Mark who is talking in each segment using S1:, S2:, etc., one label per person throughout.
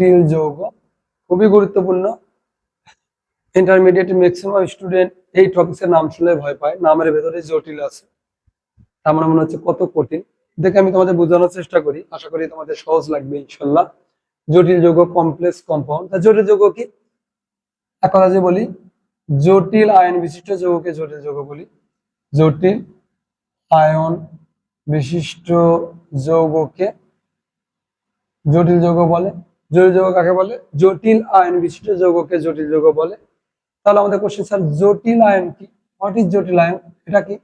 S1: জটিল যৌগ, খুবই গুরুত্বপূর্ণ। ইন্টারমিডিয়েট ম্যাক্সিমাম স্টুডেন্ট এই টপিক্সের নাম শুনলে ভয় পায়, নামের ভেতরে জটিল আছে। তার মানে মনে হচ্ছে কত কঠিন। দেখে আমি তোমাদের বোঝানোর চেষ্টা করি, আশা করি তোমাদের সহজ লাগবে ইনশাল্লাহ। জটিল যৌগ কমপ্লেক্স কম্পাউন্ড জটিল যৌগ কি? এক কথা যে বলি, জটিল আয়ন বিশিষ্ট যৌগকে জটিল যৌগ বলি। জটিল আয়ন বিশিষ্ট যৌগকে জটিল যৌগ বলে। জটিল যৌগ কাকে বলে? জটিল আয়ন বিশিষ্ট যৌগকে জটিল যৌগ বলে। তাহলে আমাদের কোশ্চেন স্যার, জটিল আয়ন কি? হোয়াট ইজ জটিল আয়ন? এটা কি?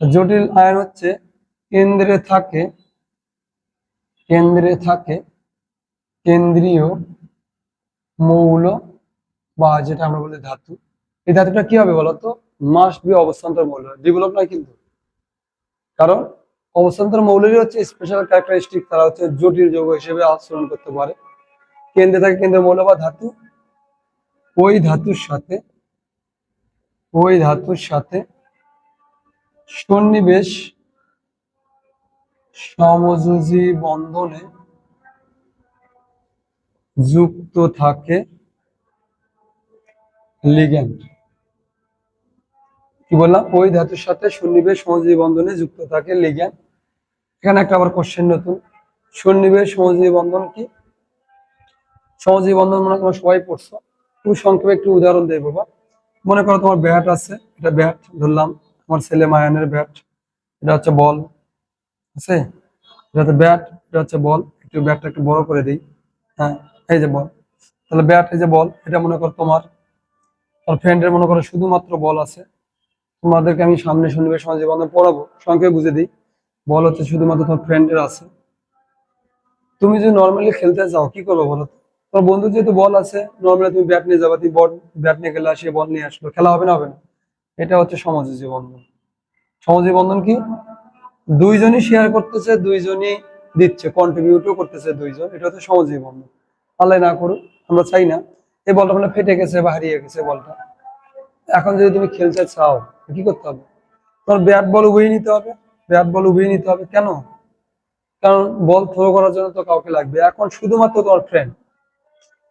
S1: জটিল আয়ন হচ্ছে কেন্দ্রে থাকে কেন্দ্রে থাকে কেন্দ্রীয় মৌল বা যেটা আমরা বলি ধাতু। এই ধাতুটা কি হবে বলতো? মাস্ট বি অবস্থান্তর মৌল। ডেভেলপ নয় কিন্তু। কারণ অবস্থান্তর মৌলেরই হচ্ছে স্পেশাল ক্যারেক্টারিস্টিক তারা হচ্ছে জটিল যৌগ হিসেবে আচরণ করতে পারে। কেন্দ্রে থাকে কেন্দ্রীয় মৌল বা ধাতু। ওই ধাতুর সাথে, ওই ধাতুর সাথে সন্নিবেশ সমযোজী বন্ধনে যুক্ত থাকে লিগ্যান্ড কি বললাম? ওই ধাতুর সাথে সন্নিবেশ সমযোজী বন্ধনে যুক্ত থাকে লিগ্যান্ড এখানে একটা আবার কোশ্চেন নতুন। সন্নিবেশ সমযোজী বন্ধন কি? সমযোজী বন্ধন মানে তোমরা সবাই পড়ছো। খুব সংক্ষেপে একটু উদাহরণ দেয় বাবা। মনে করো তোমার ব্যাট আছে, এটা ব্যাট, ধরলাম আমার ছেলে মায়ানের ব্যাট, এটা হচ্ছে বল, আছে? এটা হচ্ছে ব্যাট, এটা হচ্ছে বল, একটু ব্যাটটা একটু বড় করে দিই। হ্যাঁ এই যে বল। তাহলে ব্যাট, এই যে বল, এটা মনে করো তোমার আর ফ্রেন্ডের মনে করো শুধুমাত্র বল আছে। তোমাদেরকে আমি সামনে সন্নিবেশ সমাজে বন্ধন পড়াবো, সংক্ষেপে বুঝে দিই। বল হচ্ছে শুধুমাত্র তোমার ফ্রেন্ডের আছে। তুমি যদি নর্মালি খেলতে যাও, কি করব বলো তোমার বন্ধু যেহেতু বল আছে নর্মালি তুমি ব্যাট নিয়ে যাবা, তুমি বল ব্যাট নিয়ে খেলে আসে বল নিয়ে আসলো। খেলা হবে না হবে না। এটা হচ্ছে সমাজী বন্ধন। সমাজী বন্ধন কি? দুইজনই শেয়ার করতেছে, দুইজনই দিচ্ছে কন্ট্রিবিউটও করতেছে দুইজন। এটা হচ্ছে সমাজী বন্ধন। আল্লাহ না করুক, আমরা চাই না। এই বলটা মানে ফেটে গেছে বা হারিয়ে গেছে বলটা। এখন যদি তুমি খেলতে চাও, কি করতে হবে? তোমার ব্যাট বল উভয়ই নিতে হবে। ব্যাট বল উভয়ই নিতে হবে। কেন? কারণ বল থ্রো করার জন্য তো কাউকে লাগবে। এখন শুধুমাত্র তোমার ফ্রেন্ড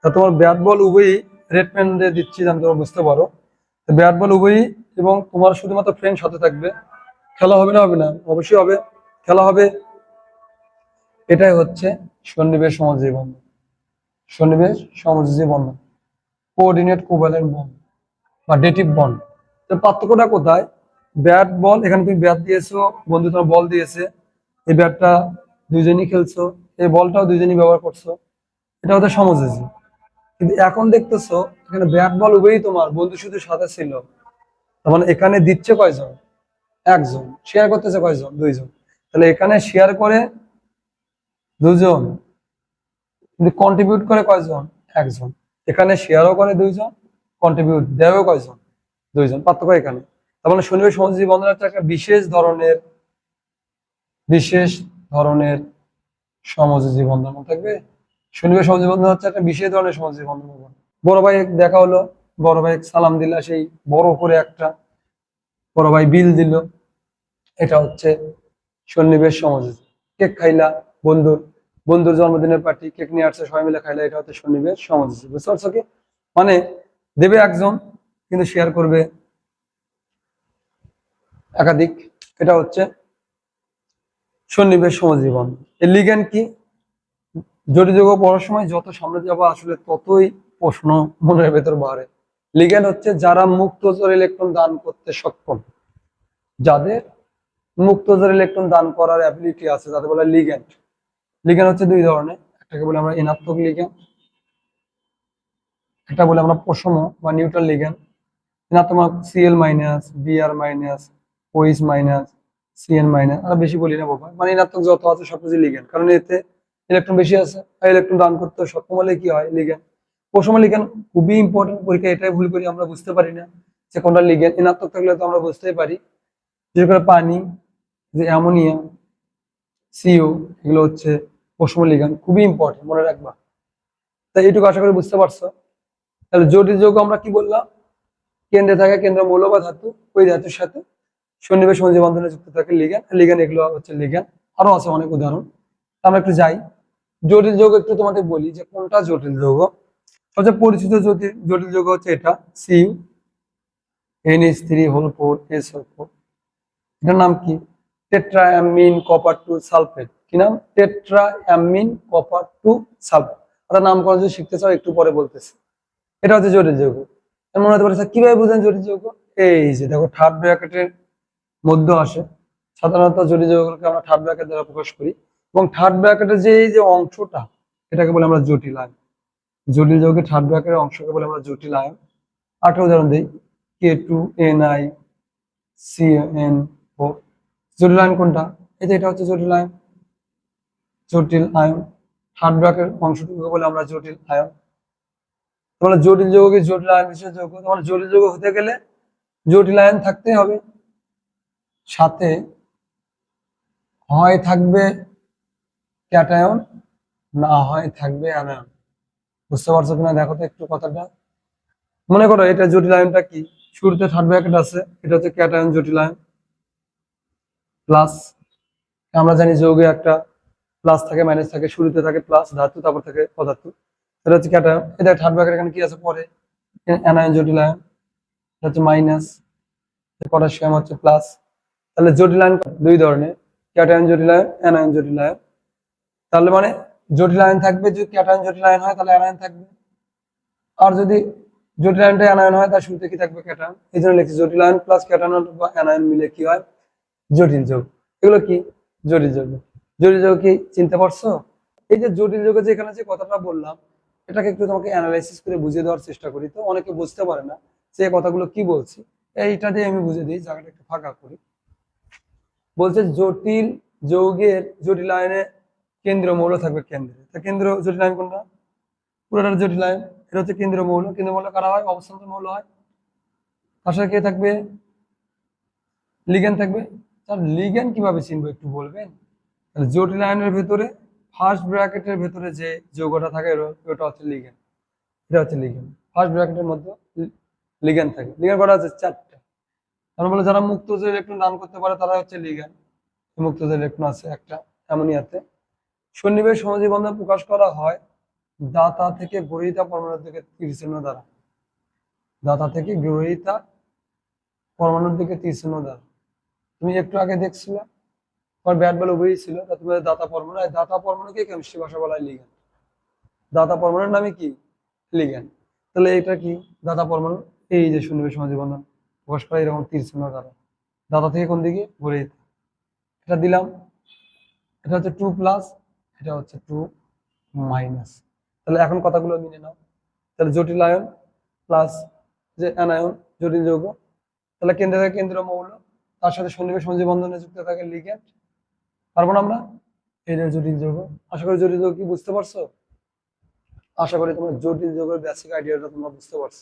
S1: তা তোমার ব্যাট বল উভয়ই রেড দিয়ে দিচ্ছি, যেন তোমরা বুঝতে পারো। ব্যাট বল উভয়ই এবং তোমার শুধুমাত্র ফ্রেন্ড সাথে থাকবে। খেলা হবে না হবে না? অবশ্যই হবে। খেলা হবে। এটাই হচ্ছে সন্নিবেশ সমাজী বন্ধন সন্নিবেশ সমাজী বন্ধন কোঅর্ডিনেট কোভ্যালেন্ট বন্ড বা ডেটিভ বন্ড তো পার্থক্যটা কোথায়? ব্যাট বল, এখানে তুমি ব্যাট দিয়েছ, বন্ধু তোমার বল দিয়েছে। এই ব্যাটটা দুইজনই খেলছো, এই বলটাও দুইজনই ব্যবহার করছ। এটা হচ্ছে সমযোজী। কিন্তু এখন দেখতেছো, এখানে ব্যাট বল উভয়ই তোমার, বন্ধু শুধু সাথে ছিল। মানে এখানে দিচ্ছে কয়জন? একজন। শেয়ার করতেছে কয়জন? দুইজন। তাহলে এখানে শেয়ার করে দুজন। কিন্তু কন্ট্রিবিউট করে কয়জন? একজন। এখানে শেয়ারও করে দুইজন কন্ট্রিবিউট দেয়ও কয়জন? দুইজন। পার্থক্য এখানে। তার মানে শনিবার সমাজী বন্ধন হচ্ছে একটা বিশেষ ধরনের বিশেষ ধরনের সমযোজী বন্ধন থাকবে। শনিবার সমাজী বন্ধন হচ্ছে একটা বিশেষ ধরনের সমাজী বন্ধন বড় ভাই দেখা হলো, বড় ভাই সালাম দিলা, সেই বড় করে একটা বড় ভাই বিল দিল। এটা হচ্ছে সন্নিবেশ সমাযোজী কেক খাইলা বন্ধুর বন্ধুর জন্মদিনের পার্টি কেক নিয়ে আসছে, সবাই মিলে খাইলা, এটা হচ্ছে সন্নিবেশ সমাযোজী বুঝতে পারছ কি? মানে দেবে একজন, কিন্তু শেয়ার করবে একাধিক। এটা হচ্ছে সন্নিবেশ সমাজীবন। এর লিগ্যান্ড কি? জটিল যুগ পড়ার সময় যত সামনে যাব আসলে ততই প্রশ্ন মনের ভেতর বাড়ে। লিগ্যান্ড হচ্ছে যারা মুক্তজোর ইলেকট্রন দান করতে সক্ষম। যাদের মুক্তজোর ইলেকট্রন দান করার অ্যাবিলিটি আছে, তাদের বলে লিগ্যান্ড লিগ্যান্ড হচ্ছে দুই ধরনের। একটাকে বলে আমরা ঋণাত্মক লিগ্যান্ড একটা বলে আমরা পশম বা নিউট্রাল লিগ্যান্ড ঋণাত্মক সিএল মাইনাস বিআর মাইনাস ওইস মাইনাস সিএন মাইনাস আর বেশি বলি না বাবা। মানে ঋণাত্মক যত আছে সবকিছু লিগ্যান্ড কারণ এতে ইলেকট্রন বেশি আছে, আর ইলেকট্রন দান করতে সক্ষম হলে কি হয়? লিগ্যান্ড পশম লিগ্যান্ড খুবই ইম্পর্টেন্ট পরীক্ষা, এটাই ভুল করি, আমরা বুঝতে পারি না যে কোনটা লিগ্যান্ড ঋণাত্মক থাকলে তো আমরা বুঝতেই পারি। বিশেষ করে পানি, যে অ্যামোনিয়া সিও এগুলো হচ্ছে পশম লিগ্যান্ড খুবই ইম্পর্টেন্ট মনে রাখবা। তাই এইটুকু আশা করি বুঝতে পারছ। তাহলে জটিল যৌগ আমরা কি বললাম? কেন্দ্রে থাকে কেন্দ্র মৌল বা ধাতু, ওই ধাতুর সাথে সন্নিবেশ সমাজী বন্ধনে যুক্ত থাকে লিগ্যান লিগ্যান এগুলো হচ্ছে লিগ্যান আরও আছে অনেক উদাহরণ। আমরা একটু যাই। জটিল যৌগ একটু তোমাদের বলি যে কোনটা জটিল যৌগ। সবচেয়ে পরিচিত জটিল যৌগ হচ্ছে এটা, CU NH three whole four S whole four. এটার নাম কি? Tetra amine copper two sulphate. কি নাম? Tetra amine copper two sulphate. তার নামকরণ যদি শিখতে চাও, একটু পরে বলতেছি। এটা হচ্ছে জটিল যৌগ। মনে হতে পারে কীভাবে বুঝেন জটিল যৌগ? এই যে দেখো, থার্ড ব্র্যাকেটের মধ্যে আসে। সাধারণত জটিল যৌগগুলোকে আমরা থার্ড ব্র্যাকেট দ্বারা প্রকাশ করি এবং থার্ড ব্র্যাকেটের যে এই যে অংশটা, এটাকে বলে আমরা জটিল আয়ন। জটিল যৌগের থার্ড ব্র্যাকেটের অংশকে বলে আমরা জটিল আয়ন। আরেকটা উদাহরণ দিই K two N I C N ও জটিল আয়ন কোনটা? এই যে এটা হচ্ছে জটিল আয়ন। জটিল আয়ন থার্ড ব্র্যাকেট অংশটুকুকে বলে আমরা জটিল আয়ন। তোমরা জটিল যৌগকে জটিল আয়ন বিশেষ যৌগ? তোমার জটিল যৌগ হতে গেলে জটিল আয়ন থাকতে হবে। সাথে হয় থাকবে ক্যাটায়ন, না হয় থাকবে অ্যানায়ন। বুঝতে পারছ কিনা? দেখো তো একটু কথাটা। মনে করো এটা জটিল আয়নটা কি? শুরুতে থার্ড ব্র্যাকেট আছে, এটা হচ্ছে ক্যাটায়ন জটিল আয়ন প্লাস আমরা জানি যৌগে একটা প্লাস থাকে মাইনাস থাকে, শুরুতে থাকে প্লাস ধাতু, তারপর থাকে পদার্থ। এটা হচ্ছে ক্যাটায়ন। এটা থার্ড ব্র্যাকেট এখানে কি আছে? পরে। অ্যানায়ন জটিল আয়ন, এটা হচ্ছে মাইনাস পটাশিয়াম হচ্ছে প্লাস তাহলে জটিল আয়ন দুই ধরনের ক্যাটায়ন জটিল আয়ন অ্যানায়ন জটিল আয়ন তাহলে মানে জটিল আয়ন থাকবে, যদি ক্যাটায়ন জটিল আয়ন হয়, তাহলে অ্যানায়ন থাকবে। আর যদি জটিল আয়নটা অ্যানায়ন হয় তার শুরুতে কি থাকবে ক্যাটায়ন এই জন্য লিখছি জটিল আয়ন প্লাস ক্যাটায়ন বা অ্যানায়ন মিলে কি হয়? জটিল যোগ। এগুলো কি? জটিল যোগ। জটিল যোগ কি চিনতে পারছ? এই যে জটিল যোগে যে এখানে যে কথাটা বললাম, এটাকে একটু তোমাকে অ্যানালাইসিস করে বুঝিয়ে দেওয়ার চেষ্টা করি তো, অনেকে বুঝতে পারে না যে কথাগুলো কি বলছি। এইটা দিয়ে আমি বুঝে দিই, জায়গাটা একটু ফাঁকা করি। বলছে জটিল যৌগের জটিল আয়নে কেন্দ্র মৌল থাকবে কেন্দ্রে। তা কেন্দ্র জটিল আয়ন কোনটা? পুরোটা জটিল আয়ন, এটা হচ্ছে কেন্দ্র মৌল। কেন্দ্র মৌল কারা হয়? অবস্থান্ত মৌল হয়। তার সাথে কে থাকবে? লিগেন থাকবে। তার লিগেন কীভাবে চিনবো একটু বলবেন? তাহলে জটিল আয়নের ভেতরে ফার্স্ট ব্র্যাকেটের ভেতরে যে যৌগটা থাকে ওটা- হচ্ছে লিগেন এটা হচ্ছে লিগেন ফার্স্ট ব্র্যাকেটের মধ্যে লিগেন থাকে। লিগেন কটা আছে? চারটা। তার বলে যারা মুক্ত যে ইলেকট্রন দান করতে পারে তারা হচ্ছে লিগেন মুক্ত যে ইলেকট্রন আছে একটা অ্যামোনিয়াতে সন্নিবেশ সমাজী বন্ধন প্রকাশ করা হয় দাতা থেকে গ্রহিতা পরমাণুর দিকে তীর চিহ্ন দ্বারা। দাতা থেকে গ্রহিতা পরমাণুর দিকে তীর চিহ্ন দ্বারা। তুমি একটু আগে দেখছিলে, তোমার ব্যাট বল উভয়ই ছিল তা তুমি দাতা পরমাণু এই দাতা পরমাণুকে কেমিস্ট্রি ভাষা বলা হয় লিগ্যান্ড দাতা পরমাণুর নামে কি? লিগ্যান্ড তাহলে এটা কি? দাতা পরমাণু, এই যে সন্নিবেশ সমাজী বন্ধন প্রকাশ করা এরকম তীর চিহ্ন দ্বারা। দাদা থেকে কোন দিকে? গ্রহিতা এটা দিলাম। এটা হচ্ছে টু প্লাস এটা হচ্ছে টু মাইনাস তাহলে এখন কথাগুলো মিলে নাও। তাহলে জটিল আয়ন প্লাস যে অ্যানায়ন, জটিল যৌগ। তাহলে কেন্দ্র থেকে কেন্দ্র মৌল। তার সাথে সন্নিবেশ সঞ্জীব বন্ধনে যুক্ত থাকে লিগ্যান্ড পারব না আমরা? যে জটিল যৌগ। আশা করি জটিল যৌগ কি বুঝতে পারছ? আশা করি তোমরা জটিল যৌগের বেসিক আইডিয়াটা তোমরা বুঝতে পারছ।